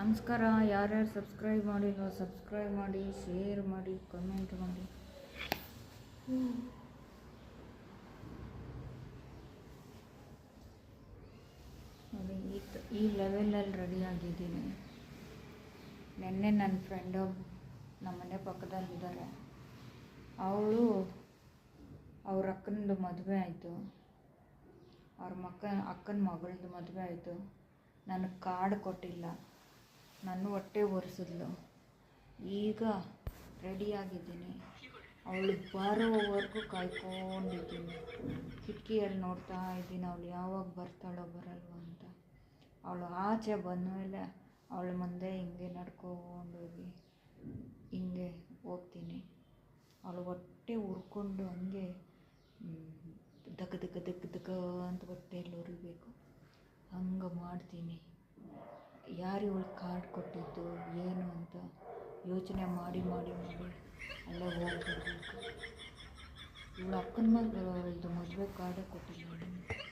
ನಮಸ್ಕಾರ. ಯಾರ್ಯಾರು ಸಬ್ಸ್ಕ್ರೈಬ್ ಮಾಡಿಲ್ವೋ ಸಬ್ಸ್ಕ್ರೈಬ್ ಮಾಡಿ ಶೇರ್ ಮಾಡಿ ಕಮೆಂಟ್ ಮಾಡಿ. ನೋಡಿ, ಈ ಲೆವೆಲಲ್ಲಿ ರೆಡಿ ಆಗಿದ್ದೀನಿ. ನಿನ್ನೆ ನನ್ನ ಫ್ರೆಂಡ್ ನಮ್ಮ ಮನೆ ಪಕ್ಕದಲ್ಲಿದ್ದಾರೆ. ಅವಳು ಅವ್ರ ಅಕ್ಕನದು ಮದುವೆ ಆಯಿತು. ಅವ್ರ ಮಕ್ಕ, ಅಕ್ಕನ ಮಗಳದು ಮದುವೆ ಆಯಿತು. ನನಗೆ ಕಾರ್ಡ್ ಕೊಟ್ಟಿಲ್ಲ. ನನ್ನ ಹೊಟ್ಟೆ ಒರೆಸಿದ್ಲು. ಈಗ ರೆಡಿಯಾಗಿದ್ದೀನಿ. ಅವಳು ಬರೋವರೆಗೂ ಕಾಯ್ಕೊಂಡಿದ್ದೀನಿ. ಕಿಟಕಿಯಲ್ಲಿ ನೋಡ್ತಾ ಇದ್ದೀನಿ, ಅವಳು ಯಾವಾಗ ಬರ್ತಾಳೋ ಬರಲ್ವೋ ಅಂತ. ಅವಳು ಆಚೆ ಬಂದ ಮೇಲೆ ಅವಳ ಮುಂದೆ ಹಿಂಗೆ ನಡ್ಕೊಂಡೋಗಿ ಹಿಂಗೆ ಹೋಗ್ತೀನಿ. ಅವಳು ಹೊಟ್ಟೆ ಉರ್ಕೊಂಡು ಹಂಗೆ ದಗ ದಕ ದಕ ದಕ ಅಂತ ಹೊಟ್ಟೆಯಲ್ಲಿ ಉರಿಬೇಕು. ಹಂಗೆ ಮಾಡ್ತೀನಿ. ಯಾರು ಇವಳು ಕಾರ್ಡ್ ಕೊಟ್ಟಿದ್ದು, ಏನು ಅಂತ ಯೋಚನೆ ಮಾಡಿ ಮಾಡಿ ಮಾಡಿ ಅಲ್ಲೇ ಹೋಗ್ಬಿಡ್ಬೇಕು. ಇವಳು ಅಕ್ಕನ ಮಗಳದು ಮದುವೆ ಕಾರ್ಡೇ ನನಗೆ